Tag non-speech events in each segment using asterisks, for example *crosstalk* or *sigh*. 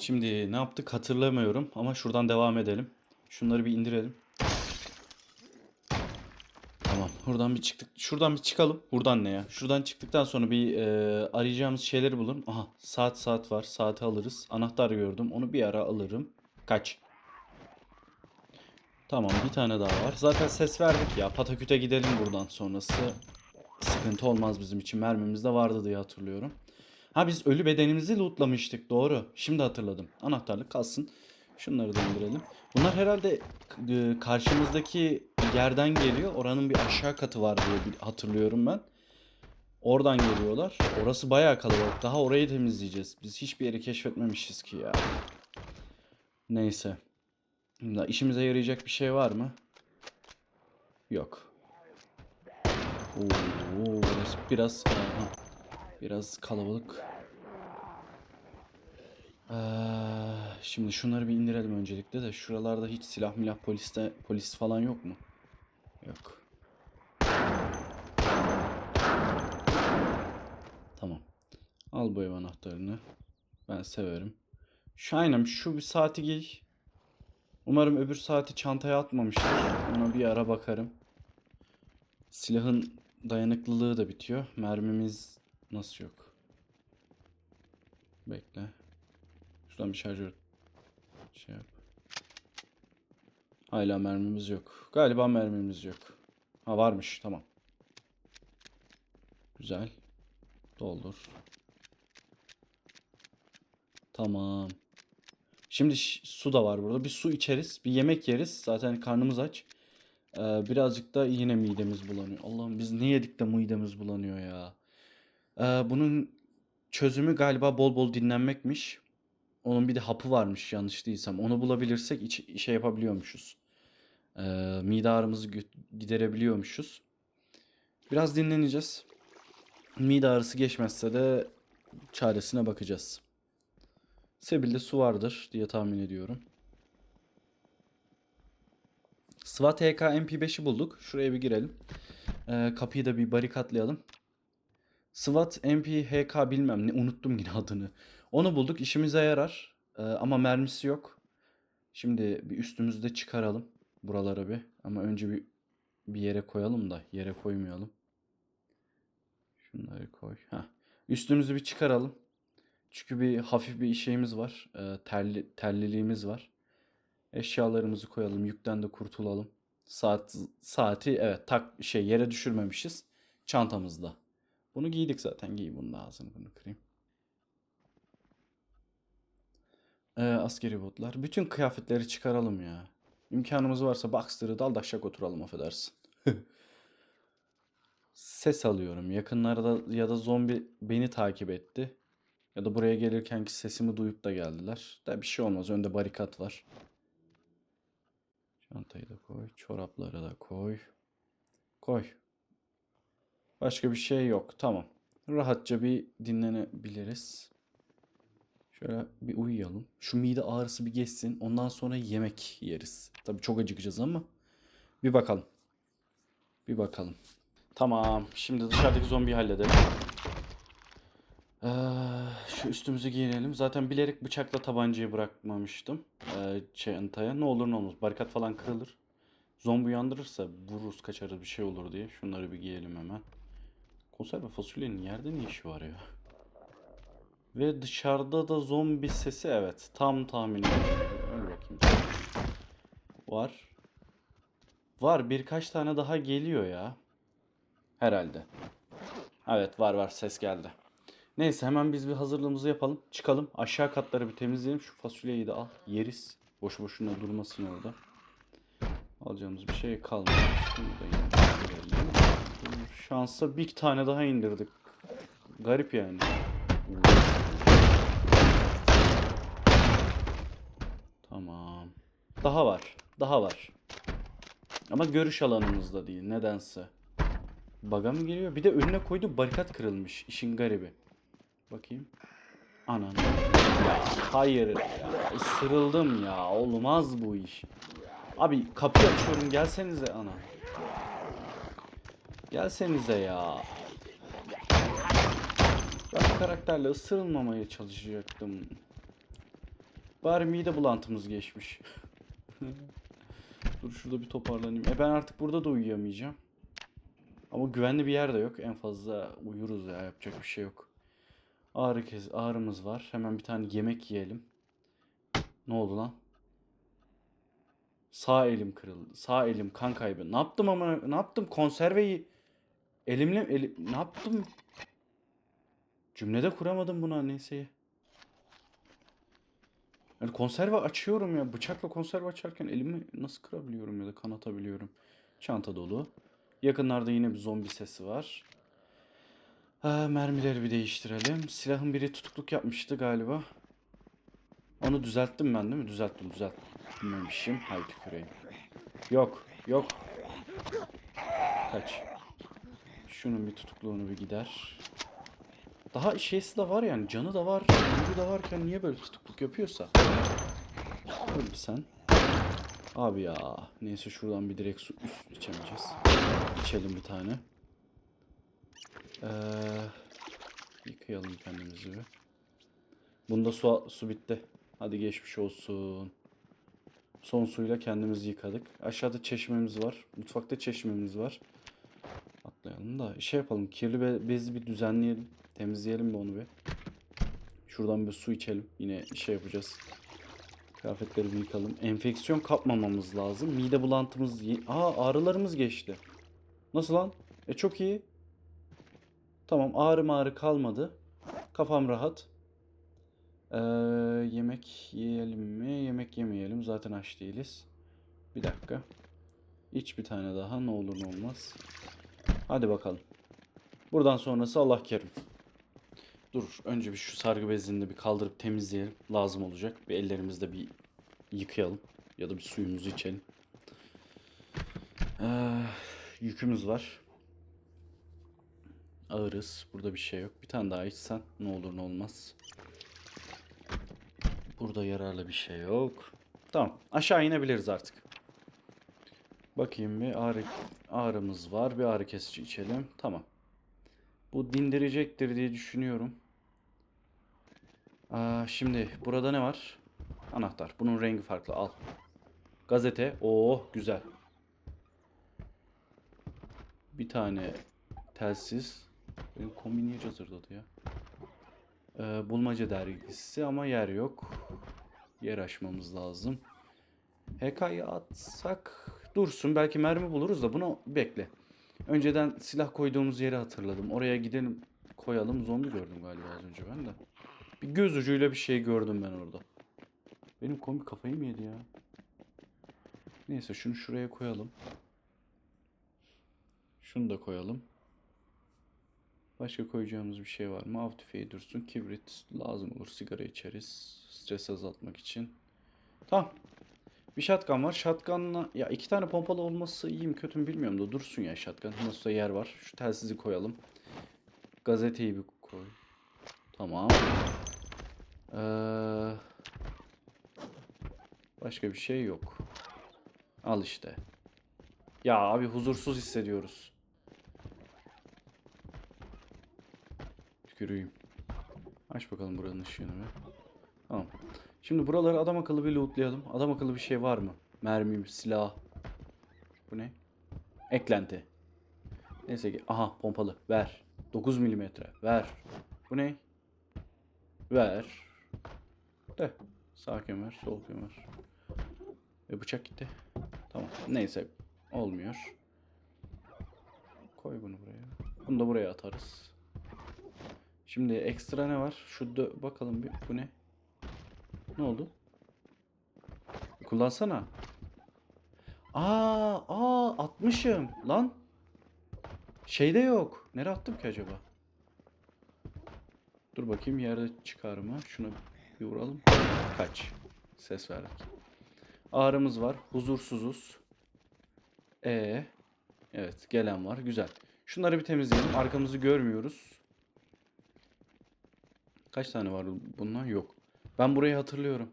Şimdi ne yaptık hatırlamıyorum ama şuradan devam edelim. Şunları bir indirelim. Tamam. Buradan bir çıktık. Şuradan bir çıkalım. Buradan ne ya? Şuradan çıktıktan sonra bir e, arayacağımız şeyleri bulun. Aha saat saat var. Saati alırız. Anahtar gördüm. Onu bir ara alırım. Kaç? Tamam bir tane daha var. Zaten ses verdik ya. Pataküte gidelim buradan sonrası. Sıkıntı olmaz bizim için. Mermimiz de vardı diye hatırlıyorum. Ha biz ölü bedenimizi lootlamıştık. Doğru. Şimdi hatırladım. Anahtarlık kalsın. Şunları da indirelim. Bunlar herhalde e, karşımızdaki yerden geliyor. Oranın bir aşağı katı var diye hatırlıyorum ben. Oradan geliyorlar. Orası bayağı kalabalık. Daha orayı temizleyeceğiz. Biz hiçbir yeri keşfetmemişiz ki ya. Neyse. Şimdi işimize yarayacak bir şey var mı? Yok. Oo, biraz aha, biraz kalabalık. Ee, şimdi şunları bir indirelim öncelikle de şuralarda hiç silah milah poliste polis falan yok mu? Yok. Tamam. Al bu ev anahtarını. Ben severim. Şahin'im şu bir saati giy. Umarım öbür saati çantaya atmamıştır. Ona bir ara bakarım. Silahın dayanıklılığı da bitiyor. Mermimiz nasıl yok? Bekle. Şuradan bir şarjör şey yap. Hala mermimiz yok. Galiba mermimiz yok. Ha varmış. Tamam. Güzel. Doldur. Tamam. Şimdi su da var burada. Bir su içeriz. Bir yemek yeriz. Zaten karnımız aç. Ee, birazcık da yine midemiz bulanıyor. Allah'ım biz ne yedik de midemiz bulanıyor ya. Ee, bunun çözümü galiba bol bol dinlenmekmiş. Onun bir de hapı varmış yanlış değilsem. Onu bulabilirsek iç, şey yapabiliyormuşuz. Ee, mide ağrımızı giderebiliyormuşuz. Biraz dinleneceğiz. Mide ağrısı geçmezse de çaresine bakacağız. Sebil'de su vardır diye tahmin ediyorum. SWAT HK MP5'i bulduk. Şuraya bir girelim. Ee, kapıyı da bir barikatlayalım. SWAT MP HK bilmem ne unuttum yine *laughs* adını. Onu bulduk işimize yarar. Ee, ama mermisi yok. Şimdi bir üstümüzü de çıkaralım buralara bir. Ama önce bir bir yere koyalım da yere koymayalım. Şunları koy. Heh. Üstümüzü bir çıkaralım. Çünkü bir hafif bir şeyimiz var. Ee, terli, terliliğimiz var. Eşyalarımızı koyalım. Yükten de kurtulalım. Saat saati evet tak şey yere düşürmemişiz. Çantamızda. Bunu giydik zaten. Giy bunun ağzını bunu kırayım. Ee, askeri botlar. Bütün kıyafetleri çıkaralım ya. İmkanımız varsa Baxter'ı dal daşak oturalım affedersin. *laughs* Ses alıyorum. Yakınlarda ya da zombi beni takip etti. Ya da buraya gelirkenki sesimi duyup da geldiler. Da bir şey olmaz. Önde barikat var. Çantayı da koy. Çorapları da koy. Koy. Başka bir şey yok. Tamam. Rahatça bir dinlenebiliriz. Şöyle bir uyuyalım. Şu mide ağrısı bir geçsin. Ondan sonra yemek yeriz. Tabii çok acıkacağız ama. Bir bakalım. Bir bakalım. Tamam. Şimdi dışarıdaki zombiyi halledelim. Ee, şu üstümüzü giyinelim. Zaten bilerek bıçakla tabancayı bırakmamıştım. Ee, çantaya. Ne olur ne olmaz. Barikat falan kırılır. Zombi uyandırırsa vururuz kaçarız bir şey olur diye. Şunları bir giyelim hemen. Konserve fasulyenin yerde ne işi var ya? Ve dışarıda da zombi sesi evet. Tam tahmin bakayım. Var. Var birkaç tane daha geliyor ya. Herhalde. Evet var var ses geldi. Neyse hemen biz bir hazırlığımızı yapalım. Çıkalım. Aşağı katları bir temizleyelim. Şu fasulyeyi de al. Yeriz. Boş boşuna durmasın orada. Alacağımız bir şey kalmadı. Şunu da indirelim. Şansa bir tane daha indirdik. Garip yani. Tamam. Daha var. Daha var. Ama görüş alanımızda değil. Nedense. Baga mı geliyor? Bir de önüne koydu barikat kırılmış. İşin garibi. Bakayım. Anan. Ya hayır ya. Isırıldım ya. Olmaz bu iş. Abi kapıyı açıyorum. Gelsenize ana. Gelsenize ya. Ben karakterle ısırılmamaya çalışacaktım. Bari mide bulantımız geçmiş. *laughs* Dur şurada bir toparlanayım. E ben artık burada da uyuyamayacağım. Ama güvenli bir yer de yok. En fazla uyuruz ya. Yapacak bir şey yok. Ağrı kez ağrımız var. Hemen bir tane yemek yiyelim. Ne oldu lan? Sağ elim kırıldı. Sağ elim kan kaybı. Ne yaptım ama ne yaptım? Konserveyi elimle eli, ne yaptım? Cümlede kuramadım bunu neyse. Yani konserve açıyorum ya. Bıçakla konserve açarken elimi nasıl kırabiliyorum ya da kanatabiliyorum. Çanta dolu. Yakınlarda yine bir zombi sesi var. Ha, mermileri bir değiştirelim. Silahın biri tutukluk yapmıştı galiba. Onu düzelttim ben değil mi? Düzelttim düzeltmemişim. Hay tüküreyim. Yok yok. Kaç. Şunun bir tutukluğunu bir gider. Daha şeysi de var yani canı da var, ömrü de varken niye böyle tutukluk yapıyorsa. Öl sen. Abi ya. Neyse şuradan bir direkt su üst içemeyeceğiz. İçelim bir tane. Ee, yıkayalım kendimizi bir. Bunda su, su bitti. Hadi geçmiş olsun. Son suyla kendimizi yıkadık. Aşağıda çeşmemiz var. Mutfakta çeşmemiz var. Atlayalım da şey yapalım. Kirli be- bezi bir düzenleyelim. Temizleyelim bir onu bir. Şuradan bir su içelim. Yine şey yapacağız. Kıyafetleri yıkalım. Enfeksiyon kapmamamız lazım. Mide bulantımız... Aa ağrılarımız geçti. Nasıl lan? E çok iyi. Tamam ağrı ağrı kalmadı. Kafam rahat. Ee, yemek yiyelim mi? Yemek yemeyelim. Zaten aç değiliz. Bir dakika. İç bir tane daha. Ne olur ne olmaz. Hadi bakalım. Buradan sonrası Allah kerim. Dur önce bir şu sargı bezini bir kaldırıp temizleyelim. Lazım olacak. Bir ellerimizde bir yıkayalım. Ya da bir suyumuzu içelim. Ee, yükümüz var. Ağırız. Burada bir şey yok. Bir tane daha içsen ne olur ne olmaz. Burada yararlı bir şey yok. Tamam. Aşağı inebiliriz artık. Bakayım bir ağrı, ağrımız var. Bir ağrı kesici içelim. Tamam. Bu dindirecektir diye düşünüyorum. Aa, şimdi burada ne var? Anahtar. Bunun rengi farklı. Al. Gazete. Oo güzel. Bir tane telsiz. Benim kombi niye cazırdadı ya? Ee, bulmaca dergisi ama yer yok. Yer açmamız lazım. HK'yı atsak dursun. Belki mermi buluruz da bunu bekle. Önceden silah koyduğumuz yeri hatırladım. Oraya gidelim koyalım. Zombi gördüm galiba az önce ben de. Bir göz ucuyla bir şey gördüm ben orada. Benim komik kafayı mı yedi ya? Neyse şunu şuraya koyalım. Şunu da koyalım. Başka koyacağımız bir şey var mı? Av tüfeği dursun. Kibrit lazım olur. Sigara içeriz. Stres azaltmak için. Tamam. Bir shotgun var. Shotgun'la ya iki tane pompalı olması iyi mi kötü mü bilmiyorum da dursun ya shotgun. Nasılsa yer var. Şu telsizi koyalım. Gazeteyi bir koy. Tamam. Ee, başka bir şey yok. Al işte. Ya abi huzursuz hissediyoruz. Tükürüyüm. Aç bakalım buranın ışığını. Tamam. Şimdi buraları adam akıllı bir lootlayalım. Adam akıllı bir şey var mı? Mermi, silah. Bu ne? Eklenti. Neyse ki. Aha pompalı. Ver. 9 milimetre. Ver. Bu ne? Ver. De. Sağ kemer, sol kemer. Ve bıçak gitti. Tamam. Neyse. Olmuyor. Koy bunu buraya. Bunu da buraya atarız. Şimdi ekstra ne var? Şu bakalım bir. Bu ne? Ne oldu? Kullansana. Aa, aa atmışım lan. Şeyde yok. Nereye attım ki acaba? Dur bakayım yerde çıkar mı? Şuna bir. Kaç. Ses verdik. Ağrımız var. Huzursuzuz. E Evet gelen var. Güzel. Şunları bir temizleyelim. Arkamızı görmüyoruz. Kaç tane var bundan? Yok. Ben burayı hatırlıyorum.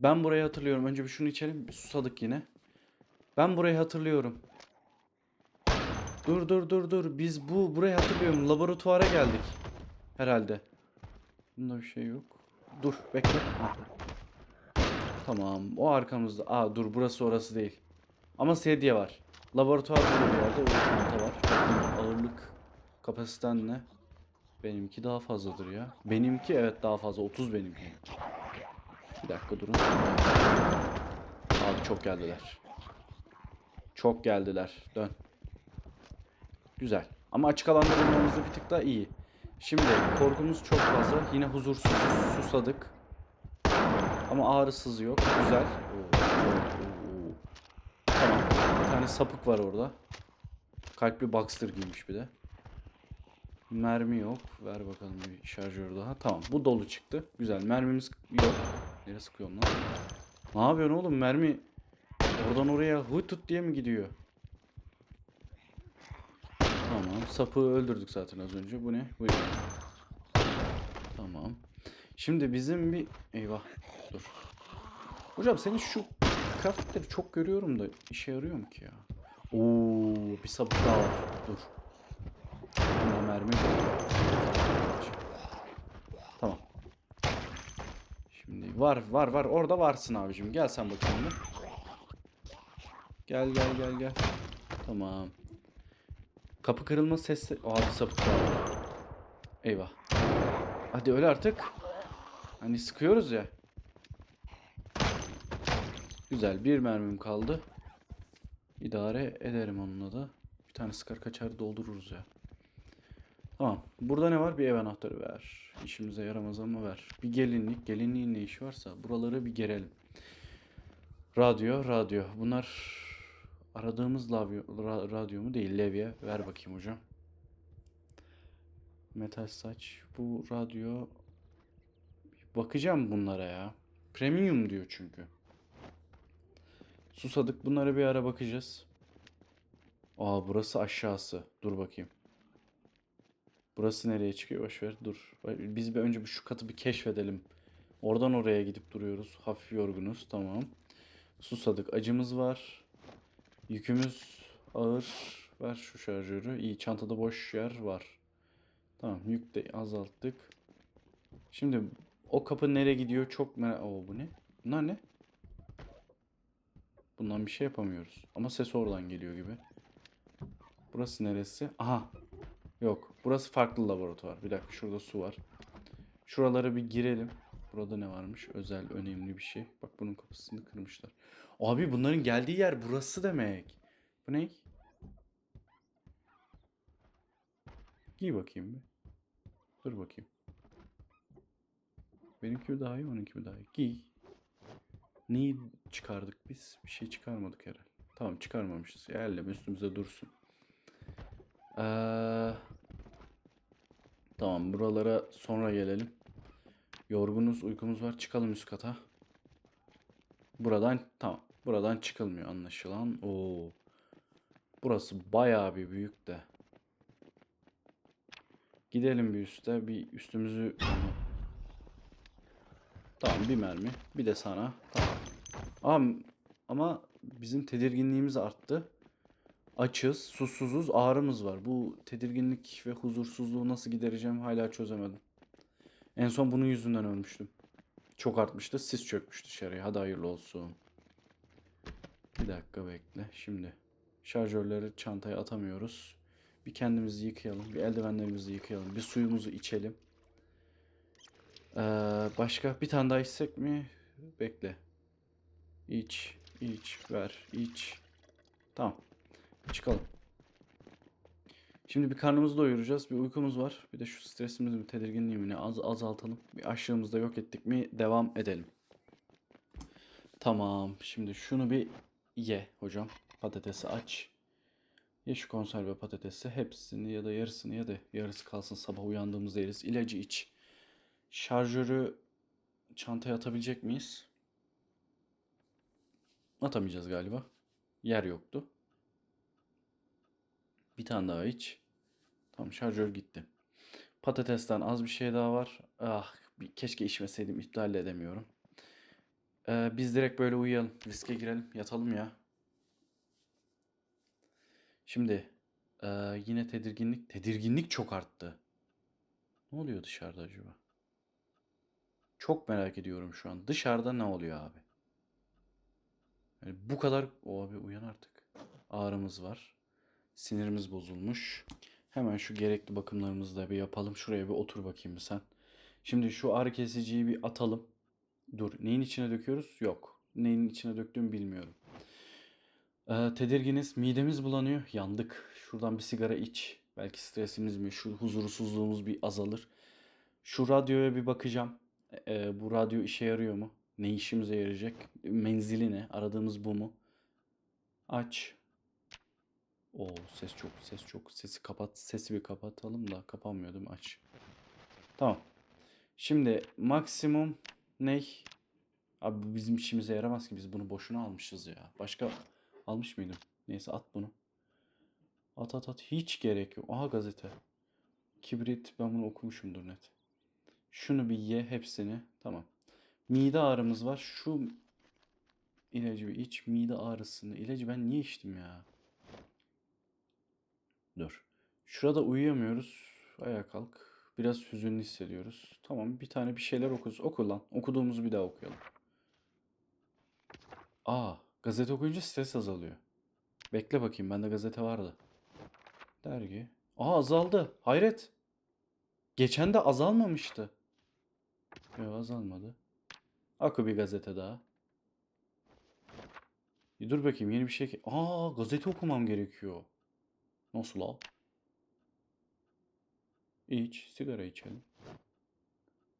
Ben burayı hatırlıyorum. Önce bir şunu içelim. Bir susadık yine. Ben burayı hatırlıyorum. Dur dur dur dur. Biz bu burayı hatırlıyorum. Laboratuvara geldik. Herhalde. Bunda bir şey yok. Dur bekle. Ha. Tamam. O arkamızda. Aa dur burası orası değil. Ama sedye var. Laboratuvar burada bir yerde. Çanta var. Ağırlık kapasiten ne? Benimki daha fazladır ya. Benimki evet daha fazla. 30 benimki. Bir dakika durun. Abi çok geldiler. Çok geldiler. Dön. Güzel. Ama açık alanda bulmamız bir tık daha iyi. Şimdi korkumuz çok fazla. Yine huzursuzuz. Susadık. Ama ağrısız yok. Güzel. Oo. Tamam. Bir tane sapık var orada. Kalpli Baxter giymiş bir de. Mermi yok. Ver bakalım bir şarjör daha. Tamam. Bu dolu çıktı. Güzel. Mermimiz yok. Nereye sıkıyorum lan? Ne yapıyorsun oğlum? Mermi oradan oraya hıt tut diye mi gidiyor? Tamam. Sapığı öldürdük zaten az önce. Bu ne? Bu ne? Tamam. Şimdi bizim bir... Eyvah. Dur. Hocam senin şu kıyafetleri çok görüyorum da işe yarıyor mu ki ya? Oo, bir sapık daha var. Dur. Yok. Tamam. Şimdi var var var orada varsın abicim. Gel sen bakayım bir. Gel gel gel gel. Tamam. Kapı kırılma sesi. Abi sapık var. Eyvah. Hadi öyle artık. Hani sıkıyoruz ya. Güzel bir mermim kaldı. İdare ederim onunla da. Bir tane sıkar kaçar doldururuz ya. Tamam. Burada ne var? Bir ev anahtarı ver. İşimize yaramaz ama ver. Bir gelinlik. Gelinliğin ne işi varsa buraları bir gerelim. Radyo, radyo. Bunlar aradığımız lavyo, ra- radyo mu değil levye. Ver bakayım hocam. Metal saç. Bu radyo. Bakacağım bunlara ya. Premium diyor çünkü. Susadık. Bunlara bir ara bakacağız. Aa burası aşağısı. Dur bakayım. Burası nereye çıkıyor? Boş ver. Dur. Biz bir önce şu katı bir keşfedelim. Oradan oraya gidip duruyoruz. Hafif yorgunuz. Tamam. Susadık. Acımız var. Yükümüz ağır. Ver şu şarjörü. İyi. Çantada boş yer var. Tamam. Yük de azalttık. Şimdi o kapı nereye gidiyor? Çok merak... Oo bu ne? Bunlar ne? Bundan bir şey yapamıyoruz. Ama ses oradan geliyor gibi. Burası neresi? Aha. Yok. Burası farklı laboratuvar. Bir dakika şurada su var. Şuralara bir girelim. Burada ne varmış? Özel, önemli bir şey. Bak bunun kapısını kırmışlar. Abi bunların geldiği yer burası demek. Bu ne? Giy bakayım bir. Dur bakayım. Benimki daha iyi, onunki mi daha iyi? Giy. Neyi çıkardık biz? Bir şey çıkarmadık herhalde. Tamam çıkarmamışız. Yerleme üstümüzde dursun. Ee, tamam buralara sonra gelelim. Yorgunuz, uykumuz var. Çıkalım üst kata. Buradan tamam. Buradan çıkılmıyor anlaşılan. Oo. Burası bayağı bir büyük de. Gidelim bir üste. Bir üstümüzü Tamam bir mermi. Bir de sana. Tamam. Ama, ama bizim tedirginliğimiz arttı. Açız, susuzuz, ağrımız var. Bu tedirginlik ve huzursuzluğu nasıl gidereceğim hala çözemedim. En son bunun yüzünden ölmüştüm. Çok artmıştı. Sis çökmüş dışarıya. Hadi hayırlı olsun. Bir dakika bekle. Şimdi şarjörleri çantaya atamıyoruz. Bir kendimizi yıkayalım. Bir eldivenlerimizi yıkayalım. Bir suyumuzu içelim. Ee, başka bir tane daha içsek mi? Bekle. İç, iç, ver, iç. Tamam. Çıkalım. Şimdi bir karnımızı doyuracağız. Bir uykumuz var. Bir de şu stresimizi, bir tedirginliğimi az azaltalım. Bir açlığımızı da yok ettik mi devam edelim. Tamam. Şimdi şunu bir ye hocam. Patatesi aç. Ye şu konserve patatesi. Hepsini ya da yarısını ya da yarısı kalsın sabah uyandığımızda yeriz. İlacı iç. Şarjörü çantaya atabilecek miyiz? Atamayacağız galiba. Yer yoktu. Bir tane daha iç. Tamam şarjör gitti. Patatesten az bir şey daha var. Ah bir, keşke içmeseydim. İptal de edemiyorum. Ee, biz direkt böyle uyuyalım. Riske girelim. Yatalım ya. Şimdi ee, yine tedirginlik. Tedirginlik çok arttı. Ne oluyor dışarıda acaba? Çok merak ediyorum şu an. Dışarıda ne oluyor abi? Yani bu kadar o abi uyan artık. Ağrımız var. Sinirimiz bozulmuş. Hemen şu gerekli bakımlarımızı da bir yapalım. Şuraya bir otur bakayım sen. Şimdi şu ağrı kesiciyi bir atalım. Dur. Neyin içine döküyoruz? Yok. Neyin içine döktüğümü bilmiyorum. Ee, tedirginiz. Midemiz bulanıyor. Yandık. Şuradan bir sigara iç. Belki stresimiz mi, şu huzursuzluğumuz bir azalır. Şu radyoya bir bakacağım. Ee, bu radyo işe yarıyor mu? Ne işimize yarayacak? Menzili ne? Aradığımız bu mu? Aç. Oo ses çok ses çok. Sesi kapat. Sesi bir kapatalım da kapanmıyor değil mi? Aç. Tamam. Şimdi maksimum ne? Abi bu bizim işimize yaramaz ki biz bunu boşuna almışız ya. Başka almış mıydım? Neyse at bunu. At at at. Hiç gerek yok. Aha gazete. Kibrit ben bunu okumuşumdur net. Şunu bir ye hepsini. Tamam. Mide ağrımız var. Şu ilacı bir iç. Mide ağrısını. İlacı ben niye içtim ya? Dur. Şurada uyuyamıyoruz. Ayağa kalk. Biraz hüzünlü hissediyoruz. Tamam bir tane bir şeyler okuruz. Oku lan. Okuduğumuzu bir daha okuyalım. Aa, gazete okuyunca stres azalıyor. Bekle bakayım bende gazete vardı. Dergi. Aa azaldı. Hayret. Geçen de azalmamıştı. Yok azalmadı. Oku bir gazete daha. Dur bakayım yeni bir şey. Aa gazete okumam gerekiyor. Nasıl al? İç. Sigara içelim.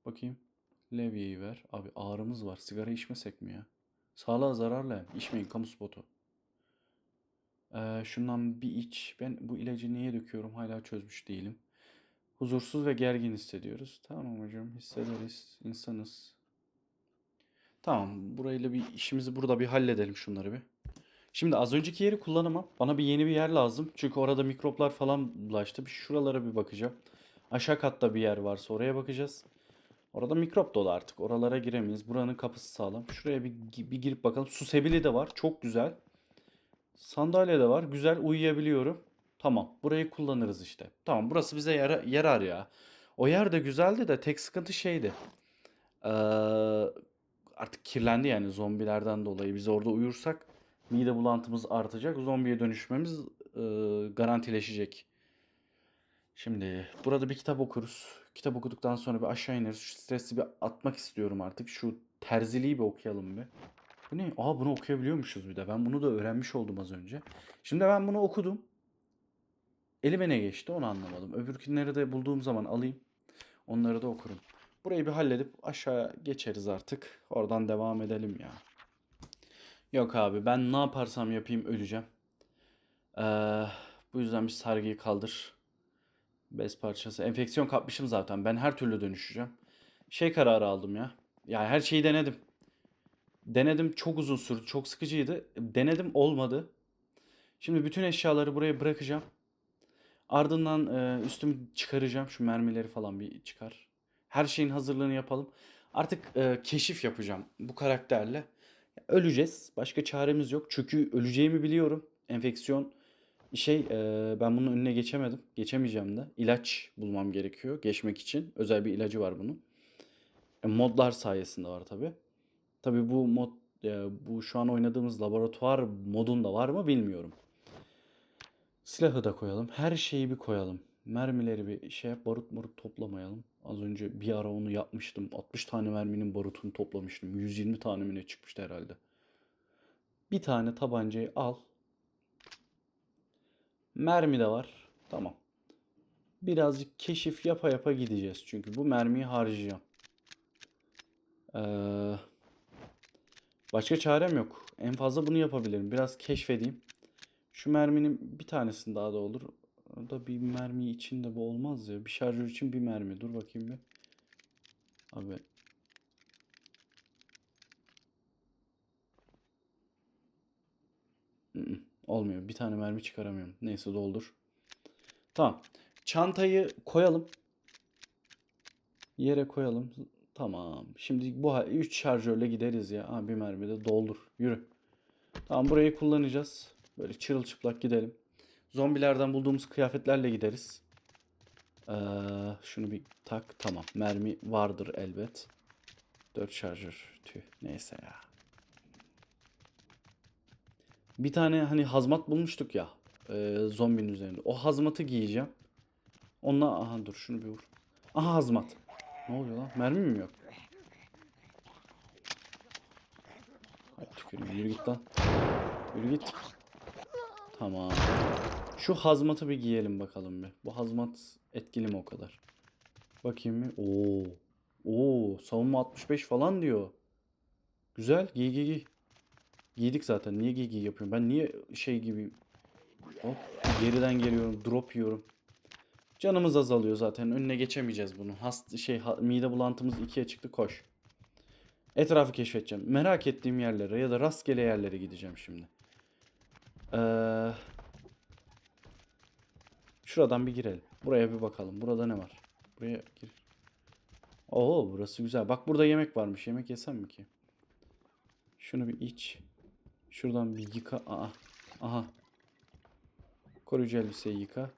Bakayım. Levye'yi ver. Abi ağrımız var. Sigara içmesek mi ya? Sağlığa zararlı. İçmeyin. Kamu spotu. Ee, şundan bir iç. Ben bu ilacı niye döküyorum hala çözmüş değilim. Huzursuz ve gergin hissediyoruz. Tamam hocam hissederiz. İnsanız. Tamam burayla bir işimizi burada bir halledelim şunları bir. Şimdi az önceki yeri kullanamam. Bana bir yeni bir yer lazım. Çünkü orada mikroplar falan bulaştı. Bir şuralara bir bakacağım. Aşağı katta bir yer varsa oraya bakacağız. Orada mikrop dolu artık. Oralara giremeyiz. Buranın kapısı sağlam. Şuraya bir, bir girip bakalım. Su sebili de var. Çok güzel. Sandalye de var. Güzel uyuyabiliyorum. Tamam. Burayı kullanırız işte. Tamam. Burası bize yara- yarar ya. O yer de güzeldi de tek sıkıntı şeydi. Ee, artık kirlendi yani zombilerden dolayı. Biz orada uyursak mide bulantımız artacak. Zombiye dönüşmemiz e, garantileşecek. Şimdi burada bir kitap okuruz. Kitap okuduktan sonra bir aşağı ineriz. Şu stresi bir atmak istiyorum artık. Şu terziliği bir okuyalım bir. Bu ne? Aa bunu okuyabiliyormuşuz bir de. Ben bunu da öğrenmiş oldum az önce. Şimdi ben bunu okudum. Elime ne geçti onu anlamadım. Öbürkünleri de bulduğum zaman alayım. Onları da okurum. Burayı bir halledip aşağı geçeriz artık. Oradan devam edelim ya. Yok abi ben ne yaparsam yapayım öleceğim. Ee, bu yüzden bir sargıyı kaldır. Bez parçası. Enfeksiyon kapmışım zaten. Ben her türlü dönüşeceğim. Şey kararı aldım ya. Yani her şeyi denedim. Denedim çok uzun sürdü. Çok sıkıcıydı. Denedim olmadı. Şimdi bütün eşyaları buraya bırakacağım. Ardından e, üstümü çıkaracağım. Şu mermileri falan bir çıkar. Her şeyin hazırlığını yapalım. Artık e, keşif yapacağım bu karakterle. Öleceğiz. Başka çaremiz yok. Çünkü öleceğimi biliyorum. Enfeksiyon şey e, ben bunun önüne geçemedim. Geçemeyeceğim de. İlaç bulmam gerekiyor geçmek için. Özel bir ilacı var bunun. E, modlar sayesinde var tabi. Tabi bu mod e, bu şu an oynadığımız laboratuvar modunda var mı bilmiyorum. Silahı da koyalım. Her şeyi bir koyalım. Mermileri bir şey barut barut toplamayalım. Az önce bir ara onu yapmıştım. 60 tane merminin barutunu toplamıştım. 120 tane mi ne çıkmıştı herhalde. Bir tane tabancayı al. Mermi de var. Tamam. Birazcık keşif yapa yapa gideceğiz. Çünkü bu mermiyi harcayacağım. Ee, başka çarem yok. En fazla bunu yapabilirim. Biraz keşfedeyim. Şu merminin bir tanesini daha da olur. Da bir mermi için de bu olmaz ya. Bir şarjör için bir mermi. Dur bakayım bir. Abi. Olmuyor. Bir tane mermi çıkaramıyorum. Neyse doldur. Tamam. Çantayı koyalım. Yere koyalım. Tamam. Şimdi bu 3 şarjörle gideriz ya. Ha, bir mermi de doldur. Yürü. Tamam burayı kullanacağız. Böyle çırılçıplak gidelim. Zombilerden bulduğumuz kıyafetlerle gideriz. Ee, şunu bir tak. Tamam. Mermi vardır elbet. 4 şarjör. Tüh. Neyse ya. Bir tane hani hazmat bulmuştuk ya. E, zombinin üzerinde. O hazmatı giyeceğim. Onunla aha dur şunu bir vur. Aha hazmat. Ne oluyor lan? Mermi mi yok? Ay tüküreyim. Yürü git lan. Yürü git. Tamam. Şu hazmatı bir giyelim bakalım bir. Bu hazmat etkili mi o kadar? Bakayım bir. Oo. Oo, savunma 65 falan diyor. Güzel. Giy giy giy. Giydik zaten. Niye giy giy yapıyorum? Ben niye şey gibi hop geriden geliyorum, drop yiyorum. Canımız azalıyor zaten. Önüne geçemeyeceğiz bunu. Hast şey ha- mide bulantımız ikiye çıktı. Koş. Etrafı keşfedeceğim. Merak ettiğim yerlere ya da rastgele yerlere gideceğim şimdi. Ee, şuradan bir girelim. Buraya bir bakalım. Burada ne var? Buraya gir. Oo burası güzel. Bak burada yemek varmış. Yemek yesem mi ki? Şunu bir iç. Şuradan bir yıka. Aa. Aha. Koruyucu elbiseyi yıka.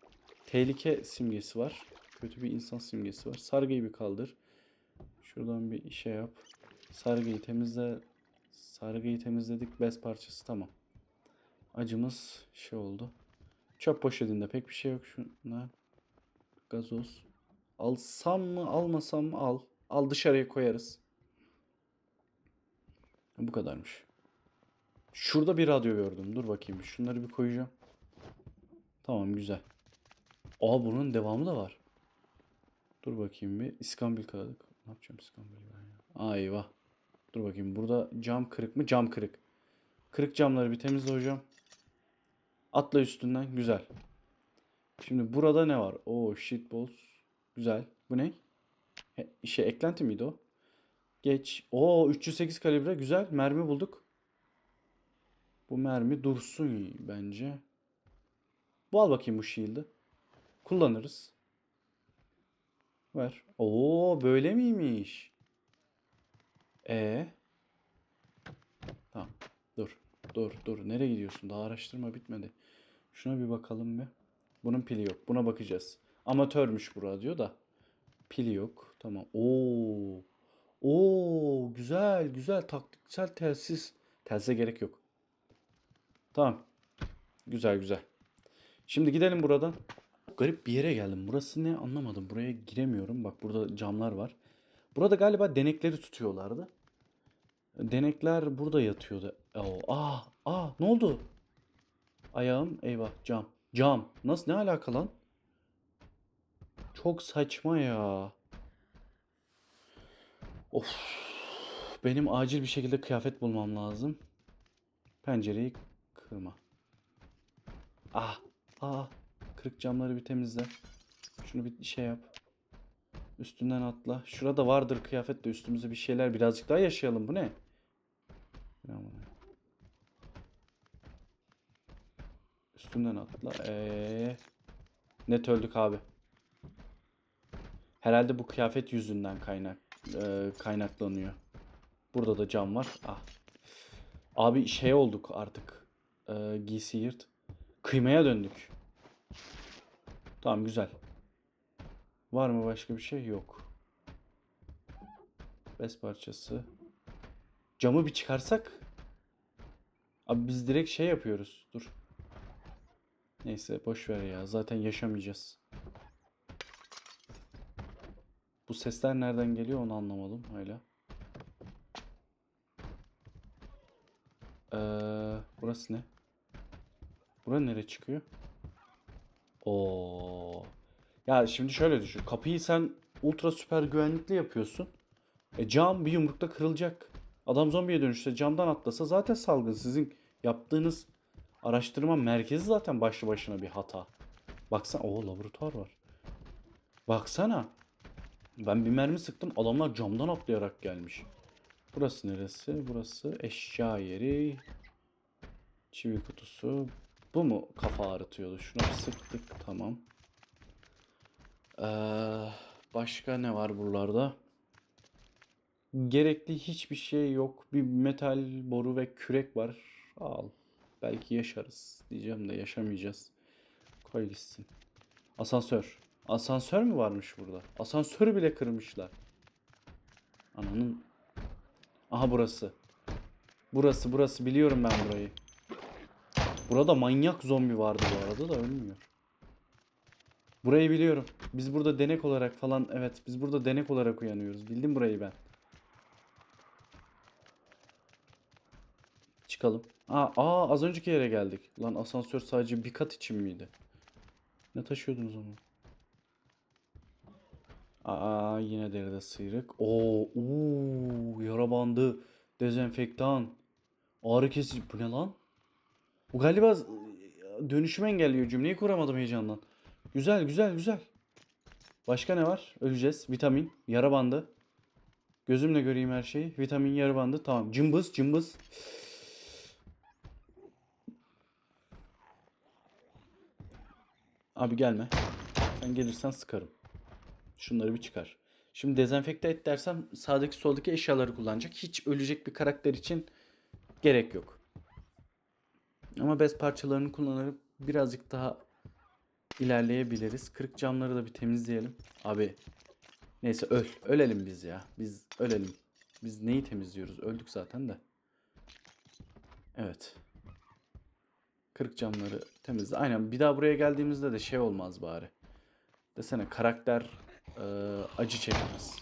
Tehlike simgesi var. Kötü bir insan simgesi var. Sargıyı bir kaldır. Şuradan bir şey yap. Sargıyı temizle. Sargıyı temizledik. Bez parçası tamam. Acımız şey oldu. Çöp poşetinde pek bir şey yok. Şunlar. Gazoz. Alsam mı almasam mı al. Al dışarıya koyarız. Bu kadarmış. Şurada bir radyo gördüm. Dur bakayım. Şunları bir koyacağım. Tamam güzel. Aa bunun devamı da var. Dur bakayım bir. İskambil kağıdı. Ne yapacağım iskambil ben ya? Aa eyvah. Dur bakayım. Burada cam kırık mı? Cam kırık. Kırık camları bir temizle hocam. Atla üstünden. Güzel. Şimdi burada ne var? Oo shitballs. Güzel. Bu ne? He, şey eklenti miydi o? Geç. Oo 308 kalibre. Güzel. Mermi bulduk. Bu mermi dursun bence. Bu al bakayım bu shield'ı. Kullanırız. Ver. Oo böyle miymiş? E. Tamam. Dur. Dur dur. Nereye gidiyorsun? Daha araştırma bitmedi. Şuna bir bakalım bir. Bunun pili yok. Buna bakacağız. Amatörmüş bu radyo da. Pili yok. Tamam. Oo. Oo güzel güzel taktiksel telsiz. Telsize gerek yok. Tamam. Güzel güzel. Şimdi gidelim buradan. Garip bir yere geldim. Burası ne anlamadım. Buraya giremiyorum. Bak burada camlar var. Burada galiba denekleri tutuyorlardı. Denekler burada yatıyordu. Oo, ah, ah, ne oldu? Ayağım, eyvah, cam. Cam. Nasıl, ne alaka lan? Çok saçma ya. Of. Benim acil bir şekilde kıyafet bulmam lazım. Pencereyi kırma. Ah, ah. Kırık camları bir temizle. Şunu bir şey yap. Üstünden atla. Şurada vardır kıyafet de üstümüze bir şeyler birazcık daha yaşayalım. Bu ne? Aman. Üstünden atla. Ee, net öldük abi. Herhalde bu kıyafet yüzünden kaynak e, kaynaklanıyor. Burada da cam var. Ah. Abi şey olduk artık. E, giysi yırt. Kıymaya döndük. Tamam güzel. Var mı başka bir şey? Yok. Bez parçası. Camı bir çıkarsak. Abi biz direkt şey yapıyoruz. Dur. Neyse boş ver ya. Zaten yaşamayacağız. Bu sesler nereden geliyor onu anlamadım hala. Ee, burası ne? Bura nereye çıkıyor? Oo. Ya şimdi şöyle düşün. Kapıyı sen ultra süper güvenlikli yapıyorsun. E cam bir yumrukta kırılacak. Adam zombiye dönüşse camdan atlasa zaten salgın. Sizin yaptığınız araştırma merkezi zaten başlı başına bir hata. Baksana. Oo laboratuvar var. Baksana. Ben bir mermi sıktım. Adamlar camdan atlayarak gelmiş. Burası neresi? Burası eşya yeri. Çivi kutusu. Bu mu kafa ağrıtıyordu? Şuna sıktık. Tamam. Ee, başka ne var buralarda? Gerekli hiçbir şey yok. Bir metal boru ve kürek var. Al. Belki yaşarız diyeceğim de yaşamayacağız. Koy gitsin. Asansör. Asansör mü varmış burada? Asansörü bile kırmışlar. Ananın. Aha burası. Burası burası biliyorum ben burayı. Burada manyak zombi vardı bu arada da ölmüyor. Burayı biliyorum. Biz burada denek olarak falan evet biz burada denek olarak uyanıyoruz. Bildim burayı ben. Çıkalım. Aa, aa az önceki yere geldik. Lan asansör sadece bir kat için miydi? Ne taşıyordunuz onu? Aa yine deride sıyrık. Oo, oo yara bandı, dezenfektan, ağrı kesici. Bu ne lan? Bu galiba dönüşümü engelliyor. Cümleyi kuramadım heyecandan. Güzel, güzel, güzel. Başka ne var? Öleceğiz. Vitamin, yara bandı. Gözümle göreyim her şeyi. Vitamin, yara bandı. Tamam. Cımbız, cımbız. Abi gelme. Sen gelirsen sıkarım. Şunları bir çıkar. Şimdi dezenfekte et dersem sağdaki soldaki eşyaları kullanacak. Hiç ölecek bir karakter için gerek yok. Ama bez parçalarını kullanıp birazcık daha ilerleyebiliriz. Kırık camları da bir temizleyelim. Abi neyse öl. Ölelim biz ya. Biz ölelim. Biz neyi temizliyoruz? Öldük zaten de. Evet. Kırık camları temizle. Aynen bir daha buraya geldiğimizde de şey olmaz bari. Desene karakter e, acı çekmez.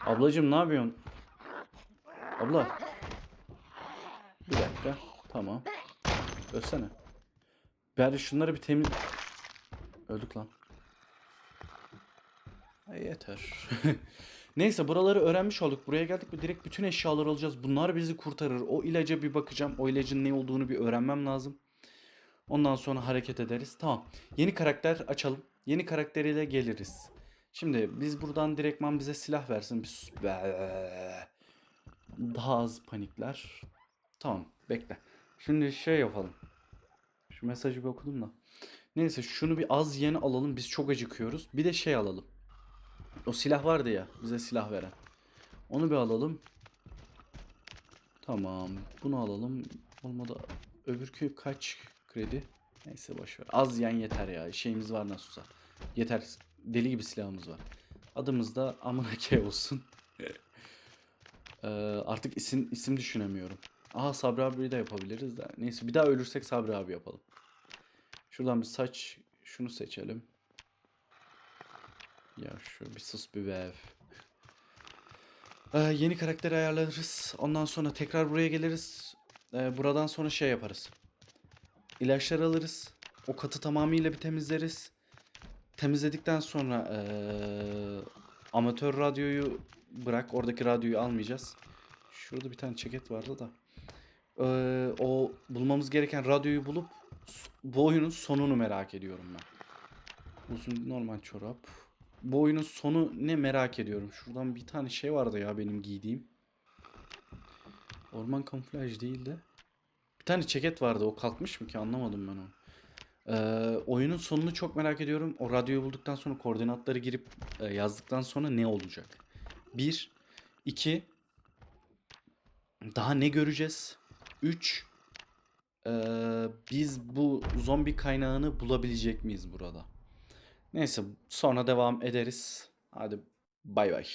Ablacım ne yapıyorsun? Abla. Bir dakika. Tamam. Ölsene. Bari şunları bir temiz... Öldük lan. Ay yeter. *laughs* Neyse buraları öğrenmiş olduk. Buraya geldik mi direkt bütün eşyaları alacağız. Bunlar bizi kurtarır. O ilaca bir bakacağım. O ilacın ne olduğunu bir öğrenmem lazım. Ondan sonra hareket ederiz. Tamam. Yeni karakter açalım. Yeni karakteriyle geliriz. Şimdi biz buradan direktman bize silah versin. Bir sus. Daha az panikler. Tamam. Bekle. Şimdi şey yapalım. Şu mesajı bir okudum da. Neyse şunu bir az yeni alalım. Biz çok acıkıyoruz. Bir de şey alalım. O silah vardı ya. Bize silah veren. Onu bir alalım. Tamam. Bunu alalım. Olmadı. Öbürkü kaç kredi? Neyse boş ver. Az yen yeter ya. Şeyimiz var nasılsa. Yeter. Deli gibi silahımız var. Adımız da amına *laughs* K olsun. Ee, artık isim isim düşünemiyorum. Aha Sabri abi de yapabiliriz de. Neyse bir daha ölürsek Sabri abi yapalım. Şuradan bir saç şunu seçelim. Ya şu bir sus bir bev. Ee, yeni karakter ayarlarız. Ondan sonra tekrar buraya geliriz. Ee, buradan sonra şey yaparız. İlaçlar alırız. O katı tamamıyla bir temizleriz. Temizledikten sonra ee, amatör radyoyu bırak. Oradaki radyoyu almayacağız. Şurada bir tane ceket vardı da. Ee, o bulmamız gereken radyoyu bulup bu oyunun sonunu merak ediyorum ben. Uzun normal çorap. Bu oyunun sonu ne merak ediyorum. Şuradan bir tane şey vardı ya benim giydiğim. Orman kamuflaj değil de. Bir tane ceket vardı. O kalkmış mı ki anlamadım ben onu. Ee, oyunun sonunu çok merak ediyorum. O radyoyu bulduktan sonra koordinatları girip e, yazdıktan sonra ne olacak? Bir. iki. Daha ne göreceğiz? 3. biz bu zombi kaynağını bulabilecek miyiz burada? Neyse sonra devam ederiz. Hadi bay bay.